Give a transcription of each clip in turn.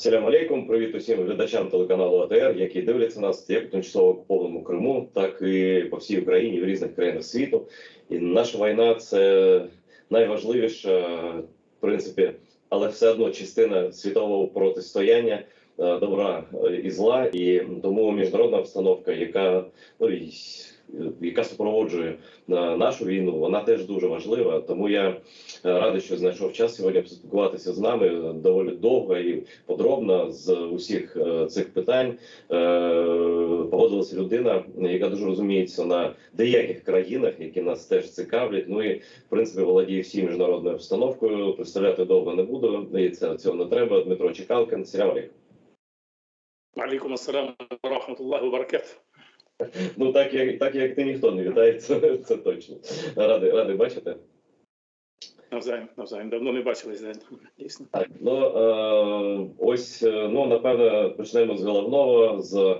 Салям алейкум, привіт усім глядачам телеканалу АТР, які дивляться нас як у тимчасово окупованому Криму, так і по всій Україні в різних країнах світу. І наша війна це найважливіша, в принципі, але все одно частина світового протистояння е, добра е, і зла. І тому міжнародна обстановка, яка ну яка супроводжує е, нашу війну, вона теж дуже важлива. Тому я е, радий, що знайшов час сьогодні поспілкуватися з нами доволі довго і подробно з усіх е, цих питань. Е, Погодилася людина, яка дуже розуміється на деяких країнах, які нас теж цікавлять. Ну і в принципі володіє всією міжнародною обстановкою. Представляти довго не буду. І це цього не треба. Дмитро Чекалкин, Салям алейкум. Ассалам ва рахматуллахи ва. Ну так як так як ти ніхто не вітається, це точно. Радий, радий бачити. Навзаєм, навзаєм. Давно не бачились, дійсно. Так, ну е, ось е, ну напевно почнемо з головного з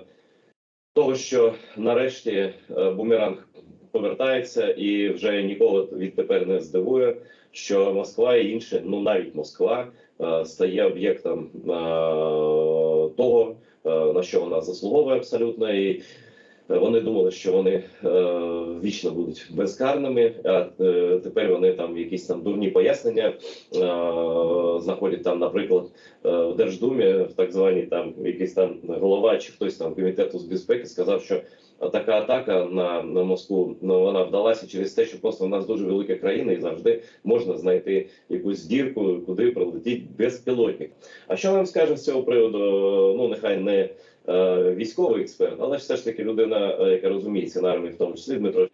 того, що нарешті е, бумеранг повертається, і вже нікого відтепер не здивує, що Москва і інші, ну навіть Москва, е, стає об'єктом е, того, е, на що вона заслуговує абсолютно. І вони думали, що вони е, вічно будуть безкарними, а е, тепер вони там якісь там дурні пояснення е, знаходять там, наприклад, е, в Держдумі, в так званій там якийсь там голова чи хтось там комітету з безпеки сказав, що така атака на, на Москву ну, вона вдалася через те, що просто в нас дуже велика країна, і завжди можна знайти якусь дірку, куди прилетить безпілотник. А що нам скаже з цього приводу? Ну нехай не військовий експерт, але ж все ж таки людина, е, яка розуміється на армії, в тому числі Дмитро.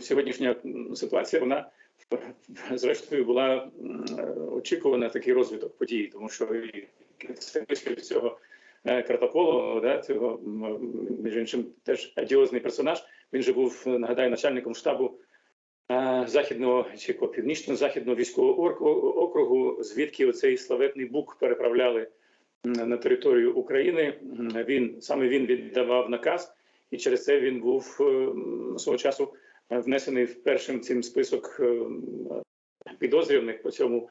Сьогоднішня ситуація, вона зрештою була е, очікувана такий розвиток подій, тому що представитель цього е, Картополу, да, цього між іншим теж адіозний персонаж. Він же був, нагадаю, начальником штабу е, західного чи північно-західного військового округу, звідки оцей славетний бук переправляли на територію України. Він саме він віддавав наказ, і через це він був е, свого часу е, внесений в першим цим список е, підозрюваних по цьому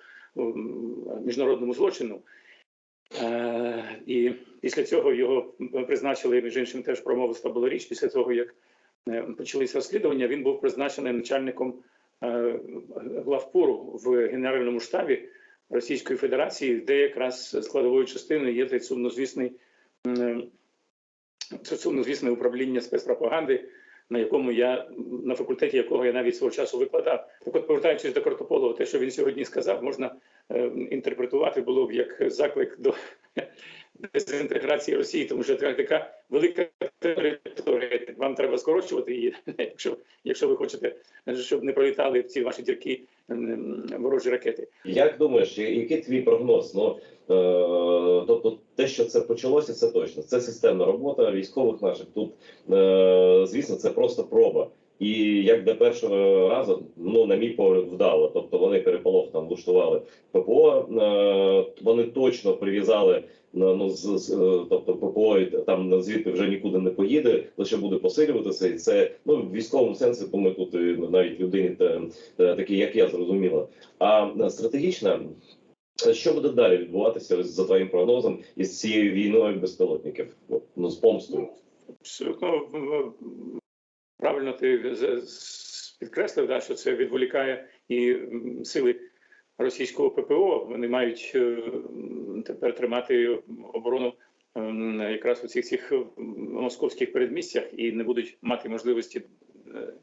міжнародному злочину. І після цього його призначили між іншим теж промовиста була річ. Після того як почалися розслідування, він був призначений начальником главпуру в генеральному штабі Російської Федерації, де якраз складовою частиною є цей сумнозвісний м, це сумнозвісне управління спецпропаганди, на якому я на факультеті якого я навіть свого часу викладав. Так от, повертаючись до Картополова, те, що він сьогодні сказав, можна е, інтерпретувати було б як заклик до дезінтеграції Росії, тому що така велика територія. Вам треба скорочувати її, якщо, якщо ви хочете, щоб не пролітали ці ваші дірки ворожі ракети. Як думаєш, який твій прогноз? Ну е, тобто, те, що це почалося, це точно. Це системна робота військових наших. Тут е, звісно, це просто проба. І як до першого разу, ну на мій погляд, вдало. Тобто вони переполох там влаштували ППО. Е, вони точно прив'язали ну з, з е, тобто ППО там звідти вже нікуди не поїде, лише буде посилюватися. І це ну в військовому сенсі, тут навіть людині та, та такі, як я зрозуміла. А е, стратегічна, що буде далі відбуватися за твоїм прогнозом із цією війною безпілотників? Ну з помстою. Абсолютно м, правильно ти підкреслив, да, що це відволікає і сили російського ППО. Вони мають е, тепер тримати оборону ем, якраз у цих цих ем, московських передмістях і не будуть мати можливості е,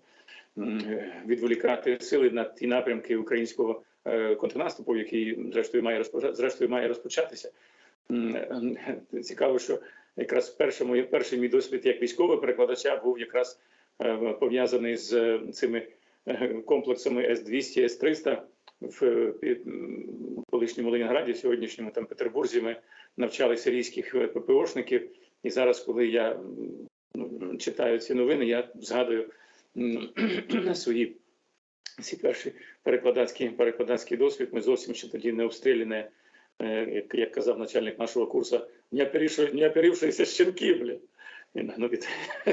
відволікати сили на ті напрямки українського е, контрнаступу, який зрештою має розпочати, зрештою має розпочатися. Ем, цікаво, що якраз перший мій, перший мій досвід як військового перекладача був якраз е, пов'язаний з цими комплексами С 200 С 300 в колишньому Ленінграді, сьогоднішньому там Петербурзі, ми навчали сирійських е, ППОшників. І зараз, коли я ну, читаю ці новини, я згадую свої ці перші перекладацькі перекладацькі досвід. Ми зовсім ще тоді не обстріляне, як, як казав начальник нашого курсу, не оперівшися щенків. Бля. Він ну, від,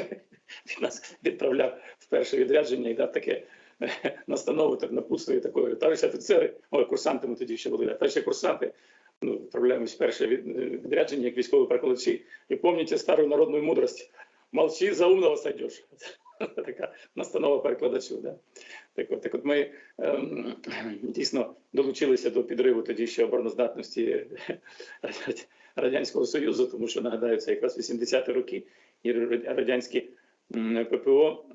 від нас відправляв в перше відрядження і дав таке. настанову, так напутствує такої. Товариші офіцери, ой, курсанти ми тоді ще були, товариші курсанти, ну, відправляємось перше відрядження як військові перекладачі. І пам'ятайте стару народну мудрость. Молчи, за умного сойдеш. Така настанова перекладачу. Да? Так, от, так от ми ем, дійсно долучилися до підриву тоді ще обороноздатності Радянського Союзу, тому що нагадаю, це якраз 80-ті роки, і радянські ППО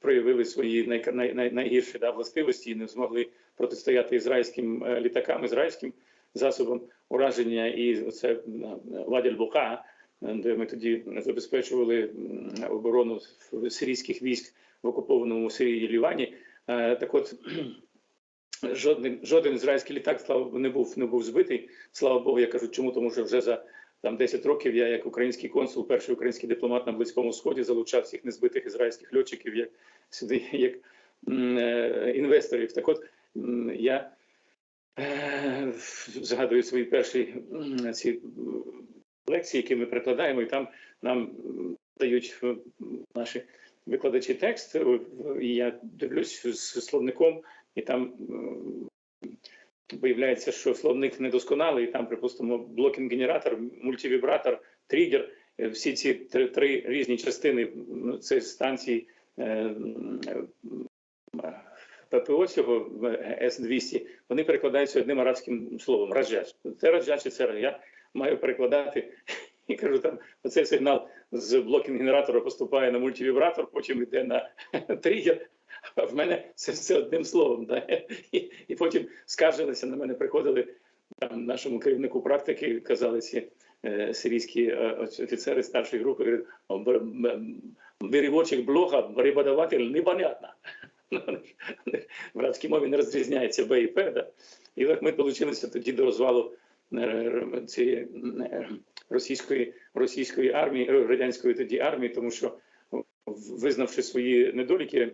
проявили свої най, най, най, найгірші да, властивості і не змогли протистояти ізраїльським е, літакам, ізраїльським засобам ураження. І це Ваділь Буха, де ми тоді забезпечували оборону сирійських військ в окупованому Сирії Лівані. Е, Так от жоден, жоден ізраїльський літак слава не був не був збитий. Слава Богу, я кажу, чому тому, що вже за там 10 років я, як український консул, перший український дипломат на близькому сході, залучав всіх незбитих ізраїльських льотчиків як сюди, як е, інвесторів. Так от я е, згадую свої перші ці лекції, які ми прикладаємо, і там нам дають е, наші викладачі текст, і я дивлюсь з словником, і там виявляється, що словник недосконалий, і там, припустимо, блокінг-генератор, мультивібратор, тригер, е, всі ці три, три різні частини м, це станції е, е, ППО цього С-200, вони перекладаються одним арабським словом раджач. Це раджач і це я маю перекладати. І кажу, там оцей сигнал з блокінг-генератора поступає на мультивібратор, потім йде на тригер. А в мене це все одним словом. Да? І, і потім скаржилися на мене, приходили там нашому керівнику практики, казали ці е, сирійські е, офіцери старшої групи, говорять, «О, б- м- переводчик блога, преподаватель непонятно. В арабській мові не розрізняється Б і П. Да? І так ми долучилися тоді до розвалу е, цієї е, російської, російської армії, радянської тоді армії, тому що визнавши свої недоліки, е,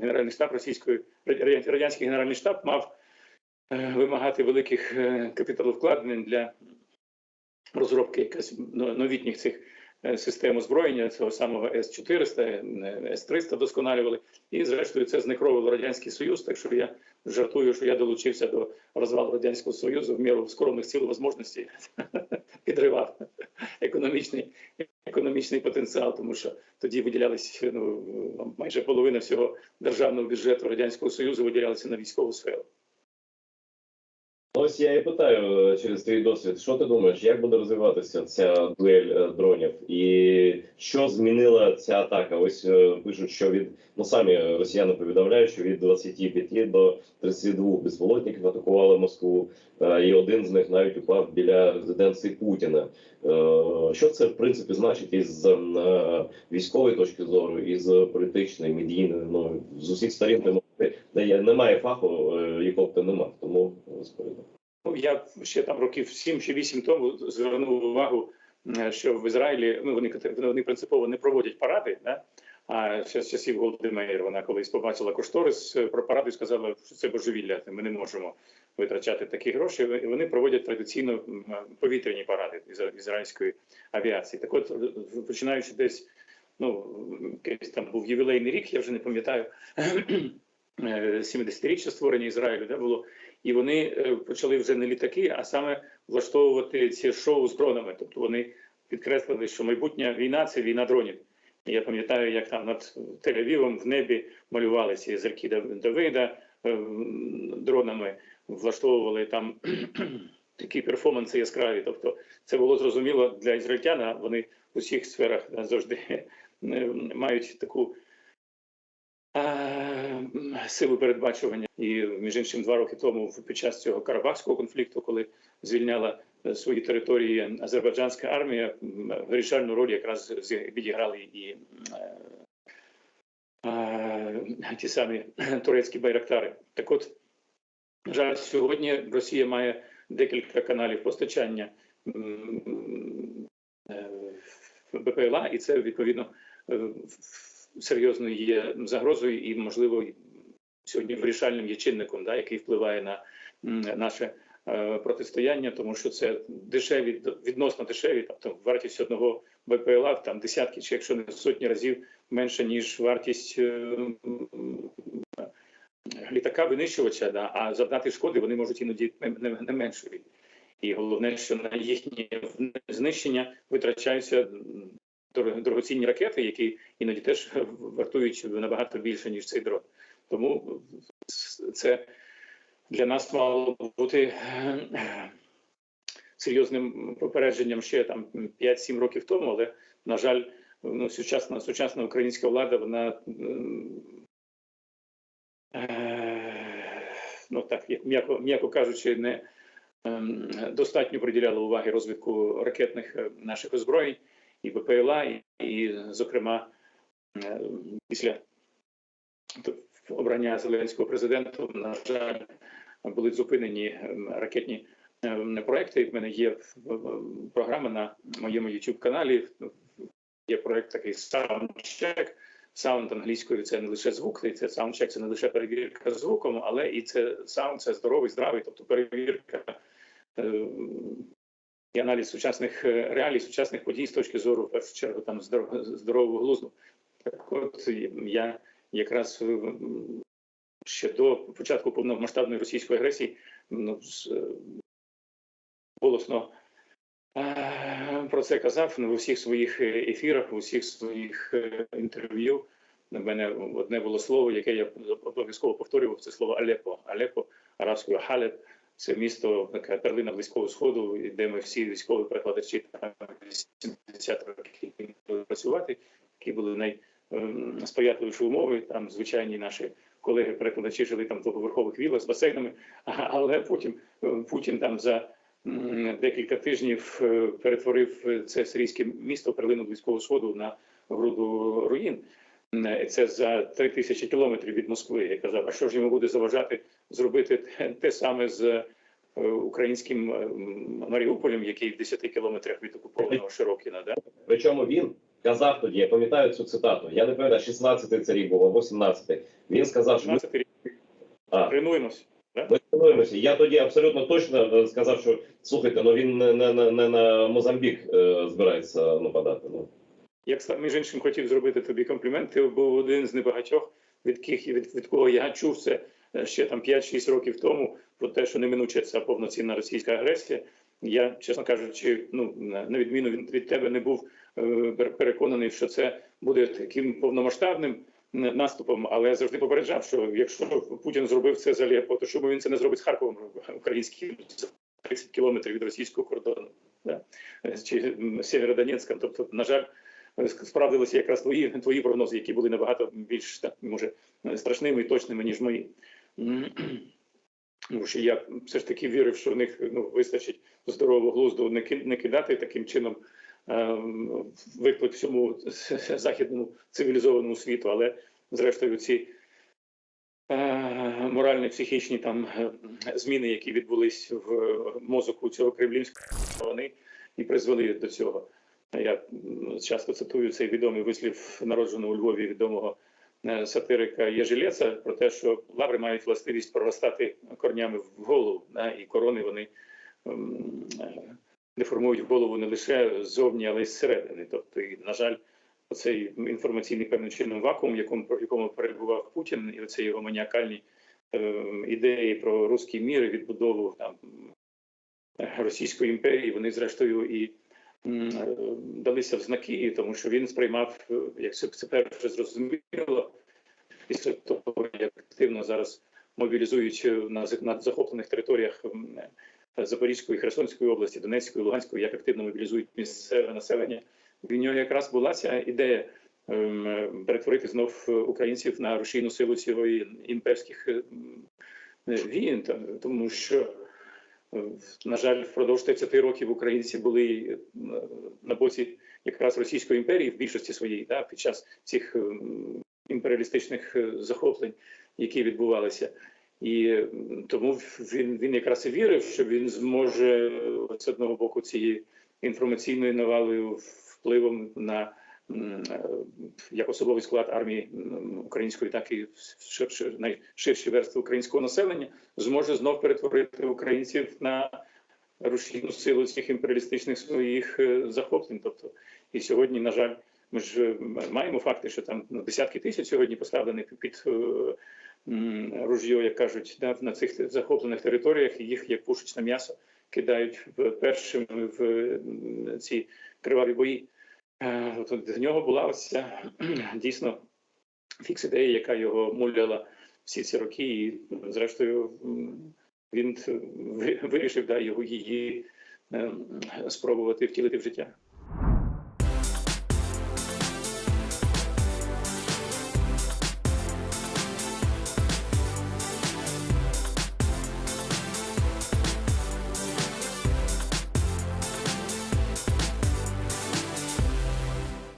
Генеральний штаб російської Радя- радянський генеральний штаб мав е, вимагати великих е, капіталовкладень для розробки якась новітніх цих систем озброєння, цього самого С-400, е, С-300 досконалювали. І зрештою це знекровило Радянський Союз. Так що я жартую, що я долучився до розвалу Радянського Союзу в міру скромних сил можливостей підривав економічний, економічний потенціал, тому що тоді виділялися ну, майже половина всього державного бюджету Радянського Союзу виділялася на військову сферу. Ось я і питаю е, через твій досвід, що ти думаєш, як буде розвиватися ця дуель е, дронів, і що змінила ця атака? Ось е, пишуть, що від ну самі росіяни повідомляють, що від 25 до 32 безпілотників атакували Москву, і один з них навіть упав біля резиденції Путіна. Що це в принципі значить із військової точки зору, і з політичної, медійної? Ну з усіх сторін ти немає фаху, якого ти не мав, тому розповідаю. Ну, я ще там років 7 чи 8 тому звернув увагу, е, що в Ізраїлі ну, вони, вони принципово не проводять паради, да? а ще з часів Голди Меїр вона колись побачила кошторис е, про паради і сказала, що це божевілля, ми не можемо витрачати такі гроші. І вони проводять традиційно повітряні паради ізра- ізраїльської авіації. Так от, е, починаючи десь, ну, якийсь там був ювілейний рік, я вже не пам'ятаю, е, 70-річчя створення Ізраїлю, де було і вони е, почали вже не літаки, а саме влаштовувати ці шоу з дронами. Тобто вони підкреслили, що майбутня війна це війна дронів. Я пам'ятаю, як там над Тель-Авівом в небі малювали ці зірки Дав- Давида е, дронами, влаштовували там такі перформанси яскраві. Тобто, це було зрозуміло для ізраїльтян, Вони в усіх сферах завжди е, мають таку е, силу передбачування. І між іншим, два роки тому, під час цього карабахського конфлікту, коли звільняла е, свої території азербайджанська армія, вирішальну роль якраз відіграли і е, е, ті самі турецькі байрактари. Так от, на жаль, сьогодні Росія має декілька каналів постачання е, БПЛА, і це відповідно е, серйозною є загрозою і, можливо, сьогодні вирішальним є чинником, да, який впливає на наше е, протистояння, тому що це дешеві, відносно дешеві, тобто вартість одного БПЛА там десятки чи якщо не сотні разів менше, ніж вартість е, літака винищувача, да, а завдати шкоди вони можуть іноді не, меншої. І головне, що на їхнє знищення витрачаються дорогоцінні ракети, які іноді теж вартують набагато більше ніж цей дрон. Тому це для нас мало бути е, серйозним попередженням ще там 5-7 років тому, але на жаль, ну, сучасна сучасна українська влада, вона е, ну так як м'яко м'яко кажучи, не ем, достатньо приділяла уваги розвитку ракетних е, наших озброєнь і БПЛА, і, і зокрема е, після обрання зеленського президента, на жаль, були зупинені ем, ракетні ем, проекти. В мене є програма на моєму youtube каналі. Є проект такий Soundcheck. Саунд англійською це не лише звук, і це soundcheck, це не лише перевірка звуком, але і це саунд, це здоровий, здравий, тобто перевірка е, і аналіз сучасних е, реалій, сучасних подій з точки зору, в першу чергу, там здорового, глузду. Так от я якраз е, ще до початку повномасштабної російської агресії ну, е, голосно про це казав ну, в усіх своїх ефірах, в усіх своїх інтерв'ю. У мене одне було слово, яке я обов'язково повторював. Це слово Алепо. Алепо арабською Халеб. Це місто, така перлина близького сходу, де ми всі військові перекладачі там 80 років працювати, які були найсприятливіші умови. Там звичайні наші колеги-перекладачі жили там в двоповерхових вілах з басейнами, але потім е, Путін там за декілька тижнів е, перетворив це сирійське місто перлину близького сходу на груду руїн. Е, Це за три тисячі кілометрів від Москви. Я казав, а що ж йому буде заважати зробити те, саме з е, українським е, Маріуполем, який в 10 кілометрах від окупованого Широкіна. Да? Причому він казав тоді, я пам'ятаю цю цитату. Я не пам'ятаю, 16-й це рік був або 17-й. Він сказав, що ми, а, тренуємось. ми тренуємося. Я тоді абсолютно точно е, сказав, що слухайте, ну він не, не, не, не на Мозамбік е, збирається нападати. Ну. Як сам, між іншим хотів зробити тобі комплімент, ти був один з небагатьох, від, ких, від, від кого я чув це ще там 5-6 років тому, про те, що неминуче ця повноцінна російська агресія. Я, чесно кажучи, ну на відміну від, тебе не був е, переконаний, що це буде таким повномасштабним наступом, але я завжди попереджав, що якщо Путін зробив це з Алеппо, то чому він це не зробить з Харковом українським за 30 кілометрів від російського кордону, да? чи м, Сєвєродонецьком. Тобто, на жаль, справдилися якраз твої твої прогнози, які були набагато більш так може страшними і точними ніж мої. Тому що я все ж таки вірив, що в них ну вистачить здорового глузду не ки- не кидати таким чином ем, виклик всьому західному цивілізованому світу, але зрештою ці е, моральні психічні там е, зміни, які відбулись в мозоку цього кремлівського, вони і призвели до цього. Я часто цитую цей відомий вислів народженого у Львові відомого сатирика Єжилєца про те, що лаври мають властивість проростати корнями в голову, да, і корони вони ем, е, деформують голову не лише ззовні, але й зсередини. Тобто, і, на жаль, цей інформаційний певним чином вакуум, в якому, в якому перебував Путін, і оці його маніакальні ем, ідеї про руський мір відбудову там е, Російської імперії, вони зрештою і е, далися в знаки, тому що він сприймав, е, як це вже зрозуміло, після того, як активно зараз мобілізують е, на, за- на захоплених територіях е, Запорізької, Херсонської області, Донецької, Луганської, як активно мобілізують місцеве населення. В нього якраз була ця ідея ем, е, перетворити знов е, українців на рушійну силу цього імперських е, м, е, війн, тому що Е, На жаль, впродовж 30 років українці були е, на боці якраз Російської імперії в більшості своїй, да, під час цих ем, імперіалістичних е, захоплень, які відбувалися. І е, тому він, він якраз і вірив, що він зможе е, з одного боку цією інформаційною навалою впливом на е, як особовий склад армії української, так і найширші верстви українського населення зможе знов перетворити українців на рушійну силу цих імперіалістичних своїх е, захоплень. Тобто, і сьогодні, на жаль, ми ж е, маємо факти, що там десятки тисяч сьогодні поставлені під е, ружьо, як кажуть, на цих захоплених територіях, і їх як пушечне м'ясо кидають першими в ці криваві бої. Е, в нього була ця дійсно фікс ідея, яка його муляла всі ці роки, і зрештою він ви- вирішив да, його її е, спробувати втілити в життя.